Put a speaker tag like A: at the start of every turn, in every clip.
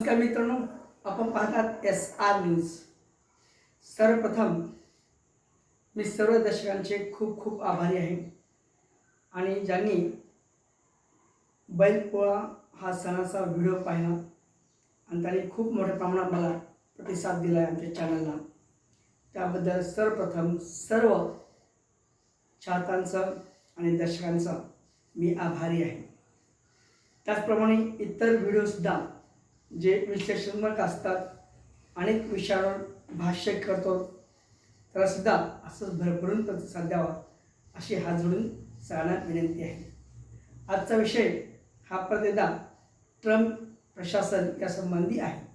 A: नमस्कार मित्रांनो आपण पाहतात एस आर न्यूज सर्वप्रथम मी सर्व दर्शकांचे खूप खूप आभारी आहे. आणि ज्यांनी बैलपोळा हा सणाचा व्हिडिओ पाहिला आणि त्यांनी खूप मोठ्या प्रमाणात मला प्रतिसाद दिला आहे आमच्या चॅनलला त्याबद्दल सर्वप्रथम सर्व चाहतांचं आणि दर्शकांचं मी आभारी आहे. त्याचप्रमाणे इतर व्हिडिओसुद्धा जे विश्लेषणात्मक असतात अनेक विषयांवर भाष्य करतो त्यालासुद्धा असंच भरभरून प्रतिसाद द्यावा अशी हात जोडून सगळ्यांना विनंती आहे. आजचा विषय हा प्रतिदा ट्रम्प प्रशासन यासंबंधी आहे.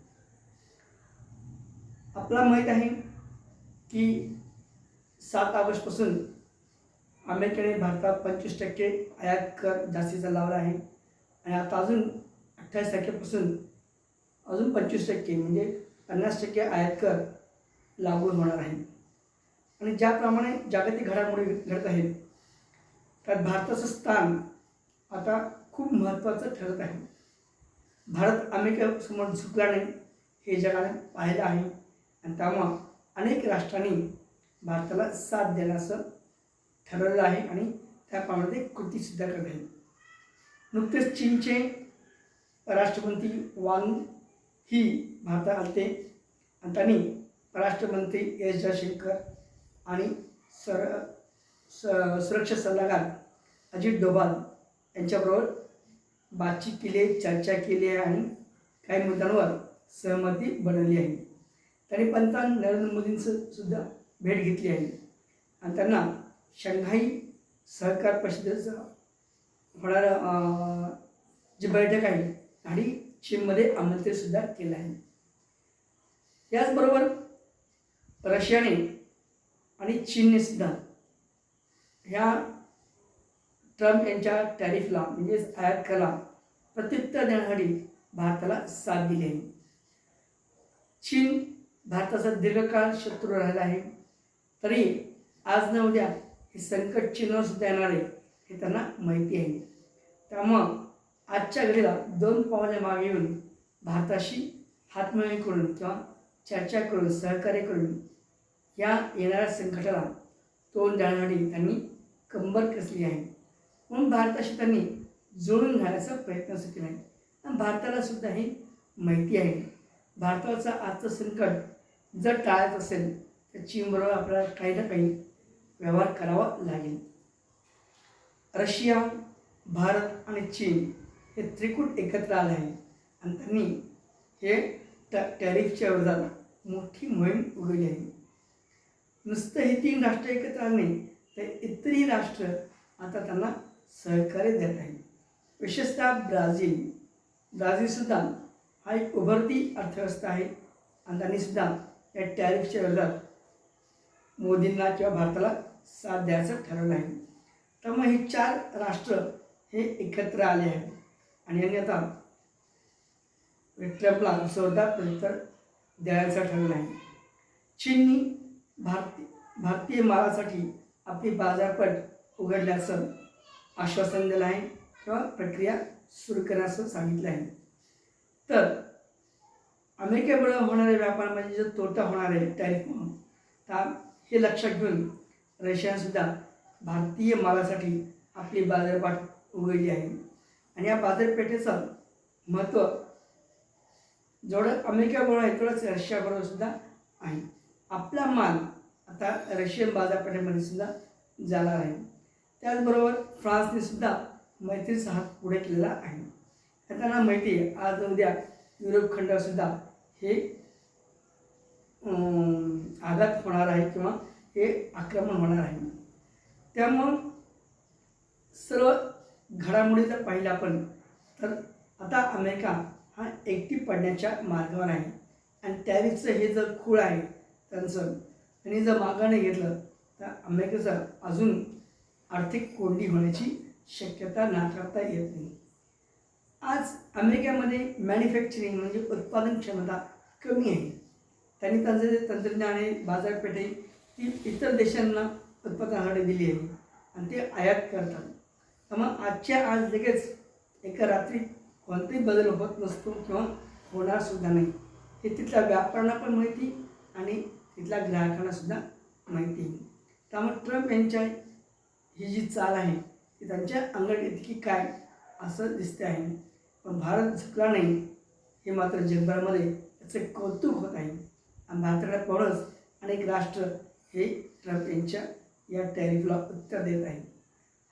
A: आपला माहीत आहे की सात ऑगस्टपासून अमेरिकेने भारतात पंचवीस टक्के आयात कर जास्तीचा लावला आहे. आणि आता अजून अठ्ठावीस तारखेपासून अजून पंचवीस टक्के म्हणजे पन्नास टक्के आयात कर लागू होणार आहे. आणि ज्याप्रमाणे जागतिक घडामोडी घडत आहेत त्यात भारताचं स्थान आता खूप महत्त्वाचं ठरत आहे. भारत अमेरिकेसमोर झुकला नाही हे जगाने पाहिलं आहे. आणि त्यामुळं अनेक राष्ट्रांनी भारताला साथ देण्याचं ठरवलं आहे आणि त्याप्रमाणे कृतीसुद्धा करत आहेत. नुकतेच चीनचे राष्ट्रपती वांग ही भारतात आलते. आणि त्यांनी परराष्ट्रमंत्री एस जयशंकर आणि सर स सुरक्षा सल्लागार अजित डोभाल यांच्याबरोबर बातचीत केली चर्चा केली आहे आणि काही मुद्द्यांवर सहमती बनवली आहे. त्यांनी पंतप्रधान नरेंद्र मोदींचं सुद्धा भेट घेतली आहे. आणि त्यांना शंघाई सहकार परिषदेचं होणारं जी बैठक आहे आणि चीनमध्ये आमंत्रितसुद्धा केलं आहे. याचबरोबर रशियाने आणि चीनने सुद्धा ह्या ट्रम्प यांच्या टॅरिफला म्हणजेच आयात कराला प्रत्युत्तर देण्यासाठी भारताला साथ दिली आहे. चीन भारताचा दीर्घकाळ शत्रू राहिला आहे. तरी आज न उद्या हे संकट चीनवर सुद्धा येणार आहे हे त्यांना माहिती आहे. त्यामुळं आजच्या घडीला दोन पावले मागे येऊन भारताशी हातमिळवणी करून किंवा चर्चा करून सहकार्य करून या येणाऱ्या संकटाला तोंड देण्यासाठी त्यांनी कंबर कसली आहे. म्हणून भारताशी त्यांनी जुळून घालायचा प्रयत्न असं केला आहे. आणि भारताला सुद्धा ही माहिती आहे. भारताचं आजचं संकट जर टाळत असेल तर चीनबरोबर आपल्याला काही ना काही व्यवहार करावा लागेल. रशिया भारत आणि चीन हे त्रिकूट एकत्र आले आहे आणि त्यांनी हे ट टॅरिफच्या विरोधात मोठी मोहीम उघडली आहे. नुसतं हे तीन राष्ट्र एकत्र आले तर इतरही राष्ट्र आता त्यांना सहकार्य देत आहे विशेषतः ब्राझील. ब्राझीलसुद्धा हा एक उभरती अर्थव्यवस्था आहे. आणि त्यांनीसुद्धा या टॅरिफच्या विरोधात मोदींना किंवा भारताला साथ द्यायचं ठरवलं आहे. त्यामुळे हे चार राष्ट्र हे एकत्र आले आहेत. आणि अन्यथा आता ट्रम्पला जोरदार प्रत्युत्तर द्यायचं ठरलं आहे चीननी भारती भारतीय मालासाठी आपली बाजारपेठ उघडल्याचं आश्वासन दिलं आहे किंवा प्रक्रिया सुरू करण्याचं सांगितलं आहे. तर अमेरिकामुळं होणारे व्यापार म्हणजे व्यापारामध्ये जो तोटा होणार आहे टॅरिफ म्हणून तर हे लक्षात घेऊन रशियासुद्धा भारतीय मालासाठी आपली बाजारपेठ उघडली आहे. आणि या बाजारपेठेचं महत्त्व जेवढं अमेरिकेबरोबर आहे तेवढंच रशियाबरोबर सुद्धा आहे. आपला माल आता रशियन बाजारपेठेमध्ये सुद्धा झाला आहे. त्याचबरोबर फ्रान्सने सुद्धा मैत्रीचा हात पुढे केलेला आहे. त्यांना माहिती आहे आज उद्या युरोप खंडसुद्धा हे आघात होणार आहे किंवा हे आक्रमण होणार आहे. त्यामुळं सर्व घडामोडी जर पाहिलं आपण तर आता अमेरिका हा एकटी पडण्याच्या मार्गावर आहे. आणि त्यावेळीचं हे जर खूळ आहे त्यांचं त्यांनी जर मागाने घेतलं तर अमेरिकेचं अजून आर्थिक कोंडी होण्याची शक्यता नाकारता येत नाही. आज अमेरिकेमध्ये मॅन्युफॅक्चरिंग म्हणजे उत्पादन क्षमता कमी आहे. त्यांनी त्यांचं जे तंत्रज्ञान आहे बाजारपेठ आहे ती इतर देशांना उत्पादनासाठी दिली आहे. आणि ते आयात करतात. मग आजच्या आज लगेच एका रात्री कोणताही बदल होत नसतो किंवा होणार सुद्धा नाही. हे तिथल्या व्यापाऱ्यांना पण माहिती आणि तिथल्या ग्राहकांना सुद्धा माहिती. त्यामुळे ट्रम्प यांच्या ही जी चाल आहे ती त्यांच्या अंगड इतकी काय असं दिसते आहे. पण भारत झुकला नाही हे मात्र जगभरामध्ये त्याचं कौतुक होत आहे. आणि भारताला पाहूनच अनेक राष्ट्र हे ट्रम्प यांच्या या टॅरिफला उत्तर देत आहे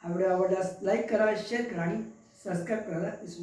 A: हा व्हिडिओ आवडल्यास लाईक करा शेअर करा आणि सबस्क्राईब करायला विसरू